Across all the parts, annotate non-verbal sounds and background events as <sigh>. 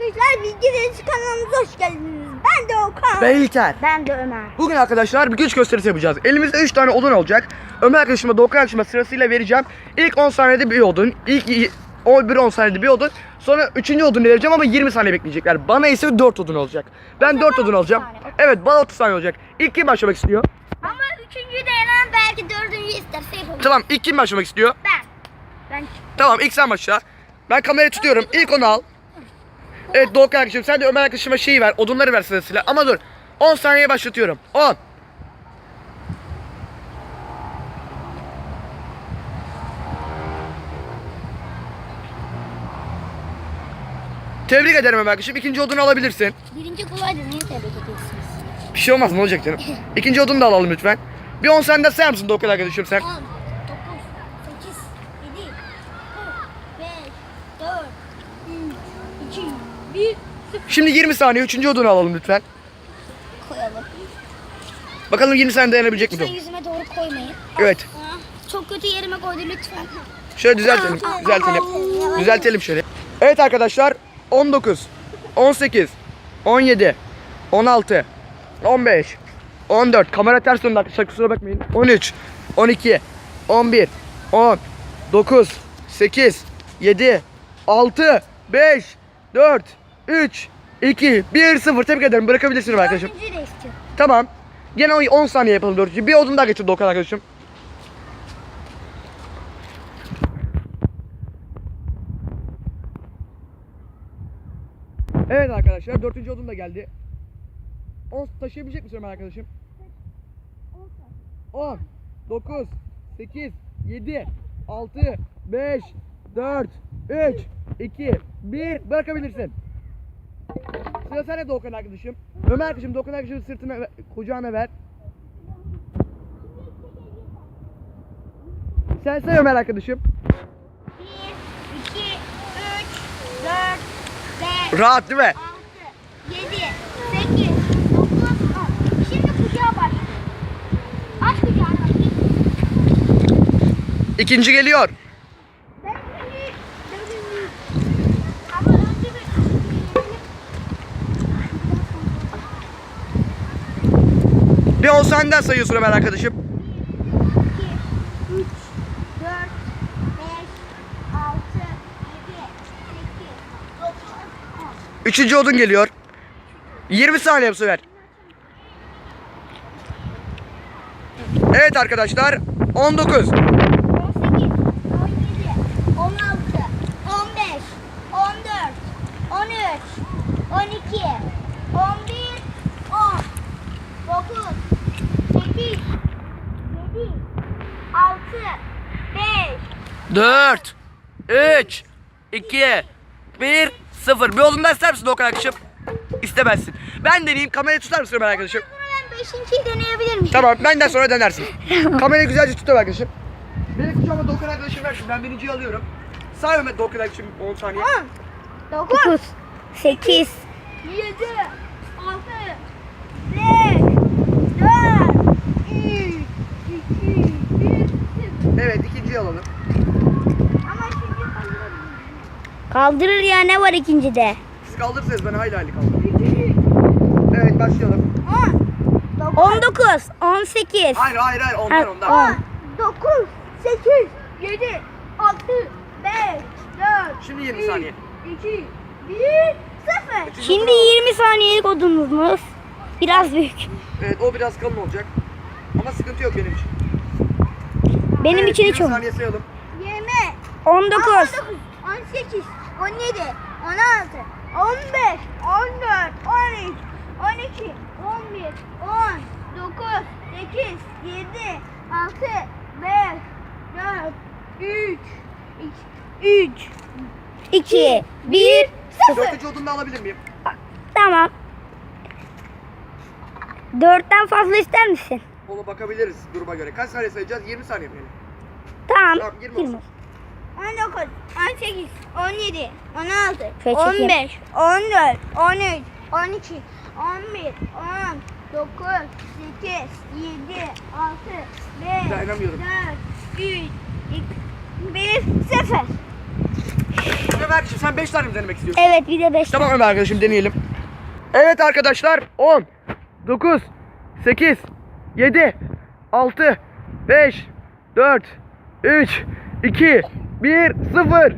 Arkadaşlar Bilgi Deniz kanalımıza hoş geldiniz. Ben de Okan. Ben İlker. Ben de Ömer. Bugün arkadaşlar bir güç gösterisi yapacağız. Elimizde 3 tane odun olacak. Ömer arkadaşıma, Doğukan arkadaşıma sırasıyla vereceğim. İlk 10 saniyede bir odun. İlk y- o bir 10 saniyede bir odun. Sonra 3. odunu vereceğim ama 20 saniye bekleyecekler. Bana ise 4 odun olacak. Ben 4 odun alacağım. saniye. Evet bana 30 saniye olacak. İlk kim başlamak istiyor? Ama üçüncü de Eren belki dördüncü isterse yapabilir. Tamam ilk kim başlamak istiyor? Ben. Ben Tamam ilk sen başla. Ben kamerayı tutuyorum. İlk onu al. Evet Doğukan arkadaşım sen de Ömer arkadaşıma şeyi ver. Odunları ver sırasıyla. Ama dur. 10 saniye başlatıyorum. 10. Tebrik ederim Ömer arkadaşım. İkinci odunu alabilirsin. birinci kolaydı. Niye tebrik ediyorsunuz? Bir şey olmaz ne olacak canım. <laughs> İkinci odunu da alalım lütfen. Bir 10 sen de sayar mısın Doğukan arkadaşım sen? 10, 9, 8, 7, 5, 4, 3, 2, 1, 0 Şimdi 20 saniye. Üçüncü odunu alalım lütfen. koyalım. Bakalım 20 saniye dayanabilecek mi? Lütfen yüzüme doğru koymayın. Evet. Çok kötü yerime koydu lütfen. Şöyle düzeltelim. Düzeltelim. Düzeltelim şöyle. Evet arkadaşlar 19, 18, 17, 16, 15, 14. Kamera ters döndü arkadaşlar kusura bakmayın. 13, 12, 11, 10, 9, 8, 7, 6, 5, 4, 3, 2, 1, 0. Tebrik ederim. Bırakabilirsiniz arkadaşım. Dördüncüyü de istiyorum. Tamam. Gene 10 saniye yapalım dördüncü. Bir odun daha geçirdi Okan arkadaşım. Evet arkadaşlar dördüncü odun da geldi. 10 taşıyabilecek misin Ömer arkadaşım? 10, 9, 8, 7, 6, 5, 4, 3, 2, 1 bırakabilirsin. Sıra sende Doğukan arkadaşım. Ömer arkadaşım Doğukan arkadaşımın sırtına kucağına ver. Sen say Ömer arkadaşım. 1, 2, 3, 4, 5, Rahat değil mi? 6, 7, 8, 9, 10. Şimdi kucağa başla. Aç kucağını. İkinci geliyor. Ben seni dövüyorum. Ama önce bir... Bir 10 saniyeden sayıyorsun Ömer arkadaşım. 2, 3, 4, 5, 6, 7, 8, 9, 10. Üçüncü odun geliyor. 20 saniye bu sefer. Evet arkadaşlar. 19, 18, 17, 16, 15, 14, 13, 12, 11, 10, 9, 8, 7, 6, 5, 4, 3, 2, 1, 0. Bir daha ister misin Doğukan arkadaşım? İstemezsin. Ben deneyeyim. Kamerayı tutar mısın Ömer arkadaşım? Ben 5.yi deneyebilir miyim? Tamam benden sonra denersin. <laughs> Kamerayı güzelce tut Ömer arkadaşım. Benim kucağıma Doğukan arkadaşım ver şimdi. Ben birinciyi alıyorum. Say Ömer Doğukan arkadaşım 10 saniye. 10, 9, 8, 7, 6, 5, 4, 3, 2, 1, 0. Evet ikinciyi alalım. Ama şimdi kaldıralım. Kaldırır ya ne var ikincide? Siz kaldırırsanız ben hayli hayli kaldırırım. Evet başlayalım. 19, 18, Hayır hayır hayır ondan Ha, ondan. 10, 9, 8, 7, 6, 5, 4, Şimdi 20 saniye. 2, 1, 0. Şimdi 20 saniyelik odunumuz. Biraz büyük. Evet o biraz kalın olacak. Ama sıkıntı yok benim için. Benim evet, için 20 hiç olmaz. saniye sayalım. 20, 19, 18, 17, 16, 15, 14, 13, 12, 11, 10, 9, 8, 7, 6, 5, 4, 3, 3, 2, 1, 0. Dördüncü odunu da alabilir miyim? Tamam. Dörtten fazla ister misin? Ona bakabiliriz duruma göre. Kaç saniye sayacağız? 20 saniye mi? Tamam. Tamam 20 olsun. 19, 18, 17, 16, Şöyle 15, 14, 13, 12, 11, 10, 9, 8, 7, 6, 5, Dayanamıyorum. 4, 3, 2, 1, 0. Ömer arkadaşım sen 5 tane mi denemek istiyorsun? Evet bir de 5 Tamam Ömer arkadaşım deneyelim. Evet arkadaşlar 10, 9, 8, 7, 6, 5, 4, 3, 2, 1, 0.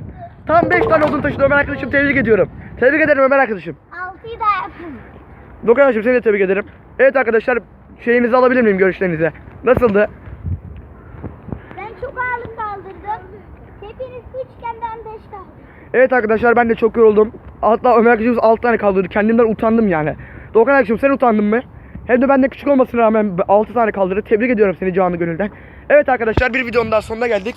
Tam 5 tane odun taşıdı Ömer arkadaşım tebrik ediyorum. Tebrik ederim Ömer arkadaşım. 6'yı da yapın. Dokan arkadaşım seni de tebrik ederim. Evet arkadaşlar şeyinizi alabilir miyim görüşlerinizi? Nasıldı? Ben çok ağırlık kaldırdım. Hepiniz 3 iken ben 5 kaldım. Evet arkadaşlar ben de çok yoruldum. Hatta Ömer arkadaşımız 6 tane kaldırdı. Kendimden utandım yani. Dokan arkadaşım sen utandın mı? Hem de benden küçük olmasına rağmen 6 tane kaldırdı. Tebrik ediyorum seni canı gönülden. Evet arkadaşlar bir videonun daha sonuna geldik.